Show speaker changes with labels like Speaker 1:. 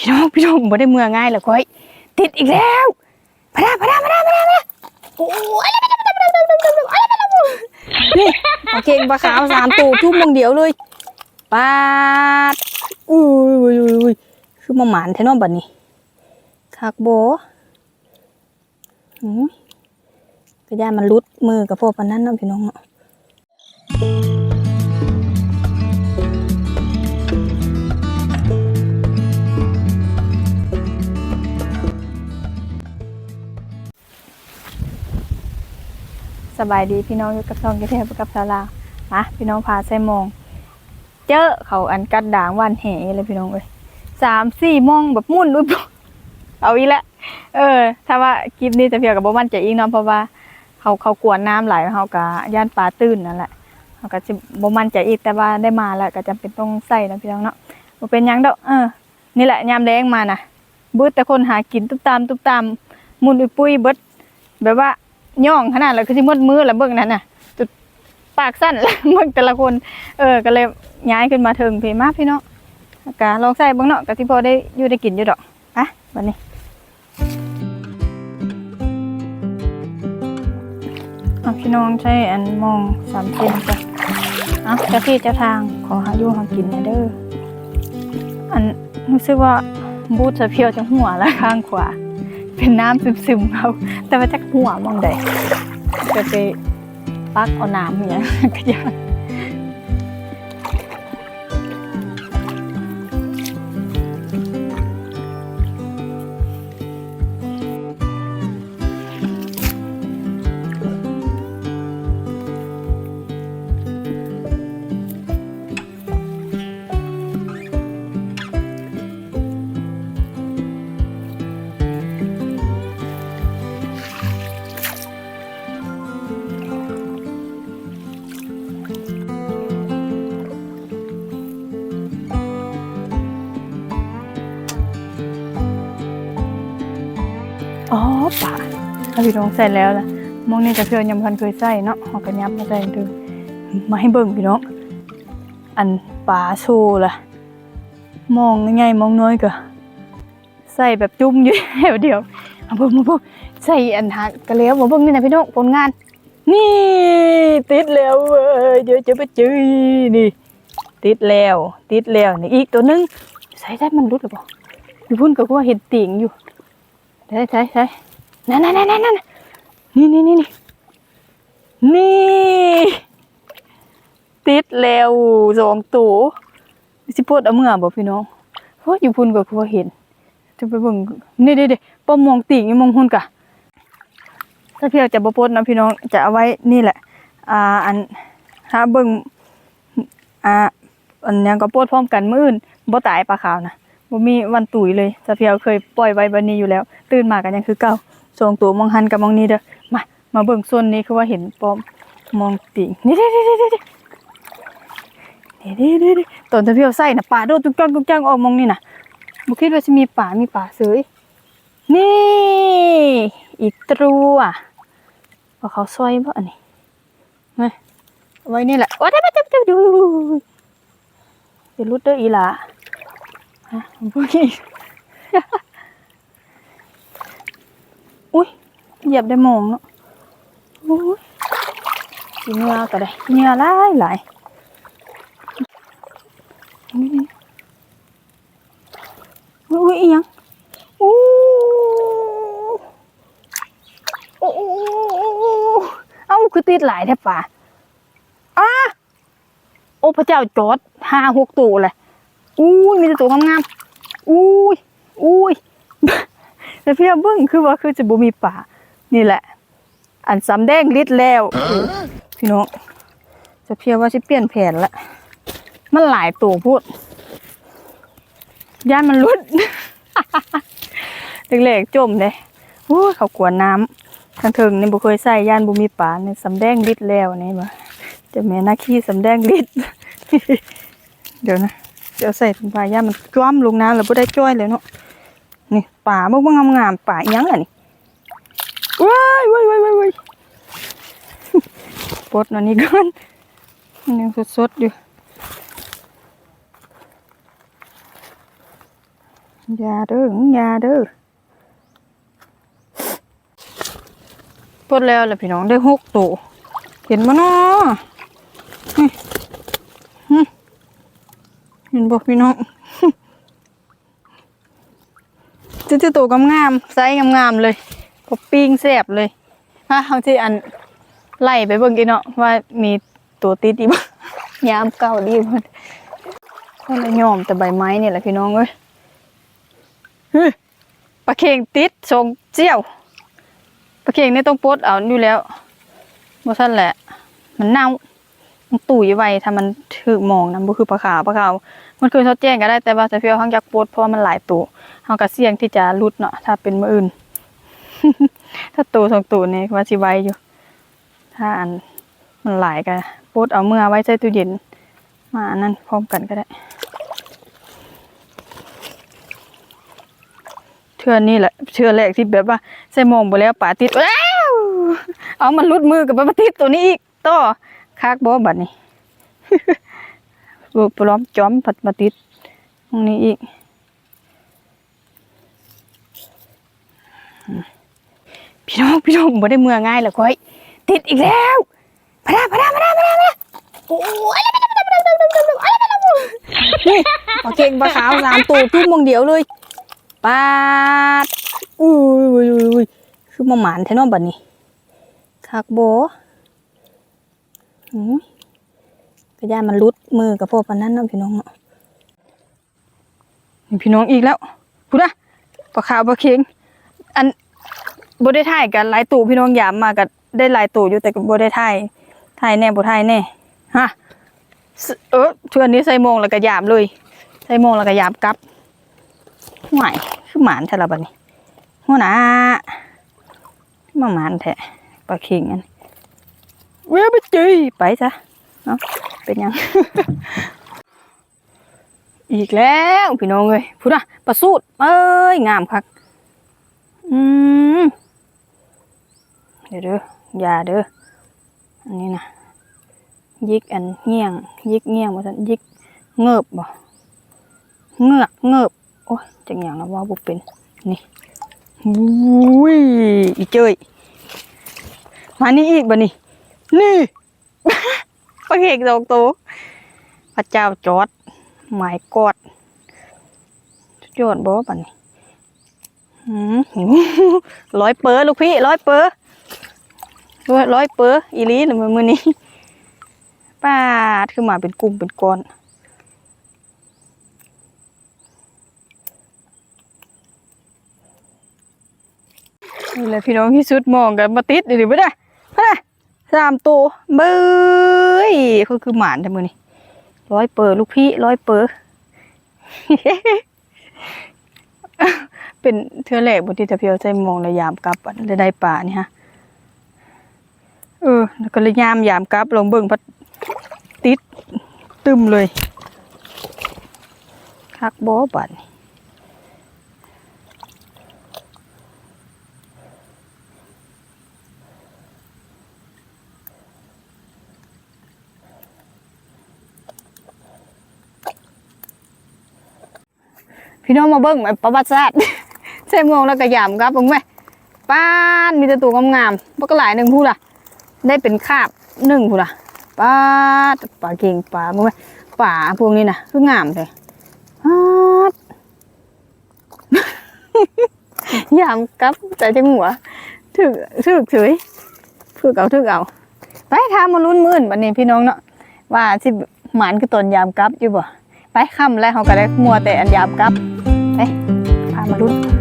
Speaker 1: พี่น้องพี่น้องบ่ได้เมื่อง่ายหรอกก้อยติดอีกแล้วพระดาพะดาพะดาพะดาพะดาโอ้ยนี่เอเก่งปลาขาวสามตัวทุ่มมงเดียวเลยปาดอุ้ยอุ้ยอุ้ยคือมาหมานแท้เนอบัดนี้คักโบหืมก็ย่ามันรุดมือกับพวกปานนั้นเนาะพี่น้องเนาะ สบายดีพี่น้องอยู่กับซองกิเทพกับสารามาพี่น้องพาใส่มอง เจอเขาอันกัดด่างวันแห่เลยพี่น้องเอ้ยสามสี่มองแบบมุ่นอุ้ยเอาอีกแล้วเออ ถ้าว่าคลิปนี้จะเพียวกับบ่มันใจะอีกเนาะเพราะว่าเขาเขากวนน้ำไหลเขากะย่านปลาตื้นนั่นแหละเขาก็จะบ่มันใจะอีกแต่ว่าได้มาแล้วก็จำเป็นต้องใส่นะพี่น้องเนาะบ่เป็นยังดอกเออ นี่แหละยามแรงมานะบืดแต่คนหากินตุ๊บตามตุ๊บตามมุนอุยปุ้ยเบิดแบบว่า ย่องขนาดแล้วคือสิมดมือแล้วเบิ่งนั่นน่ะจุดปากสั้นแล้วเบิ่งแต่ละคน เออก็เลยย้ายขึ้นมาถึงพี่มาพี่เน้องกะลองใส่เบิ่งเนาะก็สิพอได้อยู่ได้กินอยู่ดอกอะบัดนี้เอาพี่น้องใช้อันมองสามเซนจ้ะเอาเจ้าที่เจ้าทางขอหาอยู่หากินหน่อยเด้ออันรู้สึกว่าบูธจะเพียวจังหัวและข้างขวา เป็นน้ำซึมๆเขาแต่ว่าจักหัวมองได้ก็ไปปักเอาน้ำเนี่ยก็ยัง อ๋อป่าเอาพี่น้องใส่แล้วล่ะมองนี่จะเพียวยังพันเคยใส่เนาะเอกระยับมาใส่ถึงมาให้เบิ่งพี่น้อง อันป่าโชว์ล่ะ มองง่ายมองน้อยก็ใส่แบบจุ่มอยู่เดี๋ยวเดียวอาเบิ่งมาเบิ่งใส่อันหากระเลี้ยวมาเบิ่งนี่นะพี่น้องผลงาน นี่ติดแล้วเว้ยเดี๋ยวจะไปจื้อนี่ ติดแล้ว ติดแล้วนี่อีกตัวนึงใส่ได้มันรุดหรือเปล่าอยู่พุ่นก็ว่าเห็นติ่งอยู่ใช่ใช่ใช่ นั่นนั่นนั่นนั่นนี่นี่นี่นี่นี่ ติดแล้วสองตัวสิปวดเอาเมื่อบ่พี่น้องเพราะอยู่พุ่นก็คือว่าเห็น จะไปเบิ่งนี่เด้เด้ป้อมมองติ่งอยู่มองหุ่นกะถ้าเพียงจะบปดนะพี่น้องจะเอาไว้นี่แหละ อ่าอันหาเบิ่งอ่าอันยังก็ปดพร้อมกันมื้ออื่นบ่ตายปลาขาวนะบ่มีวันตุ๋ยเลยสะเพียวเคยปล่อยไว้บันนี้อยู่แล้ว ตื่นมากันยังคือเก่า สองตัวมองหันกับมองนี้เด้อมามาเบิ่งส่วนนี้คือว่าเห็นปอมมองติ่งนี่เด้เด้เด้เด้เด้นี่เด้เด้เด้ตอนสะเพียวใส่น่ะป่าโดดตุ๊กจังตุ๊กจังออกมองนี่น่ะบ่คิดว่าสิมีป่ามีป่าเสยนี่อีกตัวว่าเขาซอยบ่อันนี้มาไว้นี่แหละโอ้ได้มาจับจับดูเดี๋ยวรุดเด้ออีหล่าฮะพวกนี้ อุ้ยเหยียบได้โมงเนาะอุ้ยกินเนื้อก็ได้เนื้อหลายหลายอุ้ยอุ้ยอีหยังอู้โอ้โอ้เอ้าคือติดหลายแทบป่าอ้าโอ้พระเจ้าจอดห้าหกตัวเลยอุ้ยมีแต่ตัวงามๆอุ้ยอุ้ย แต่พี่เบิ้งคือว่าคือจะบ่มีป่า นี่แหละ อันสำแดงฤทธิ์แล้ว พี่น้องจะเพียว่าสิเปลี่ยนแผนละ มันหลายตัวพูด ย่านมันรุดเล็กๆจมเลยโอ้เขากวนน้ำทางเทิงนี่บ่เคยใส่ย่านบ่มีป่าเนี่ยสำแดงฤทธิ์แล้วนี่บ่จะแม่นาขี้สำแดงฤทธิ์เดี๋ยวนะ เดี๋ยวใส่ถุงปลาย่ามันจ้วมลงน้ำแล้วบ่ได้จ้อยเลยเนาะ นี่ป่าเบิ่งงามงามๆป่ายังอะนี่ว้ายว้ายว้ายว้ายว้ายปลดอันนี้ก่อนมันยังสดๆอยู่อย่าเด้ออย่าเด้อปลดแล้วแหละพี่น้องได้หกตัวเห็นบ่เนาะเห็นบ่พี่น้อง จื้อๆตัวงามๆไซส์งามๆเลยพอปิ้งแซ่บเลยมาเอาที่อันไล่ไปเบิ่งกินเนาะว่ามีตัวติดอีกยามเก่าดีบ่คนละยอมแต่ใบไม้เนี่ยแหละพี่น้องเอ้ยฮ้ยปลาเข่งติดทรงเจียวปลาเข่งนี่ต้องปลดเอาอยู่แล้วบ่ซั่นแหละ มันเน่า มันตุ๋ยไว้ถ้ามันถึกมองนะบ่คือปลาขาวปลาขาวมันคือทอดแจ้งก็ได้แต่ว่าแต่เพียวห้าอยากปลดเพราะว่ามันหลายตัวเฮาก็เสี่ยงที่จะหลุดเนาะถ้าเป็นมื้ออื่น ถ้าตัวสองตัวนี่ว่าสิไวอยู่ ถ้าอันมันหลายก็ปลดเอาเมื่อไว้ใส่ตู้เย็น มาอันนั้นพร้อมกันก็ได้เทื่อนี่แหละเทื่อแรกที่แบบว่าใส่มองบ่แล้วป่าติดว้าวเอามันลุดมือกับมาติดตัวนี้อีกต่อ คักบ่บัดนี้รูปล้อมจอมผัดมาติดตรงนี้อีกพี่น้องพี่น้องบ่ได้เมื่อง่ายหรอกก้อย ติดอีกแล้วพะดาพะพะดาพะพะดาโอ้ยอะไระพะดาพะพะดาพะดาพะดาอะไรพะดาพะดานี่ปลาเก่งปลาขาวสามตัวทุ่มมงเดียวเลยปาดอุ้ยอุ้ยอุ้ยคือมาหมานแท้เนอบัดนี้คักโบ อืมก็ย่ามันรุดมือกับพวกปานนั้นเนาะพี่น้องเนาะมีพี่น้องอีกแล้วพูดนะปลาขาวปลาเค็งอันบได้ถ่ายกันหลายตู่พี่น้องยามมาก็ได้หลายตู่อยู่แต่ก็บ่ได้ถ่ายถ่ายแน่บ่ถ่ายแน่ฮะเออเทื่อนี้ใส่โมงแล้วก็ยามเลยใส่โมงแล้วก็ยามกลับห่วยคือหมานแท้ละบัดนี้หัวหน้ามาหมานแท้ปลาเค็งอัน เว้ยไปจีไปจ้ะเนาะเป็นยัง อีกแล้วพี่น้องเอ้ยพูดนะประสูดเอ้ยงามคักอืมเดี๋ยวเด้ออย่าเด้ออันนี้นะยิกอันเงี่ยงยิกเงี่ยงว่าสันยิกเงิบบ่เงือกเงิบโอ้ยจังอย่างนะว่าบุเป็นนี่อุ้ยอีเจยมานี่อีกบ่นี่ นี่พระเอกสองตัวพระเจ้าจอดหมายกอดสุดยอดบ่ปันร้อยเปอร์ลูกพี่ร้อยเปอร์ด้วยร้อยเปอร์อีลีหรือมือมือนี้ป้าดขึ้นมาเป็นกลุ่มเป็นก้อนนี่แหละพี่น้องที่สุดมองกันมาติดหรือไม่ได้ไม่ได้ สามตัวเบ้ยเขาคือหมานแต่มือนี่ร้อยเปอร์ลูกพี่ร้อยเปอร์เป็นเทือแหลกบนที่ตะเพียวใจมองระยามกลับอันได้ป่านี่ฮะเออแล้วก็เลยามยามกลับลงเบิ่งพัดติดตึมเลยคักบอบัดน พี่น้องมาเบิ่งไหมประวัติศาสตร์ใช่มองแล้วก็ยามกลับเบิ่งไหมป้านมีแต่ตัวงามๆบ่ก็หลายหนึ่งพูดล่ะ ได้เป็นคาบหนึ่งพูดล่ะป้าปลาเก่งปลาเบิ่งไหมป่าพวกนี้นะคืองามเลยป๊าดยามกลับใจจังหัวถึกถึกเฉยถึกเอาถึกเอาไปทามาลุ้นมื่นบัดนี้พี่น้องเนาะว่าสิหมานคือตนยามกับอยู่บ่ไปค่ำแล้วเขาก็ได้มัวแต่อันยามกับ alun-alun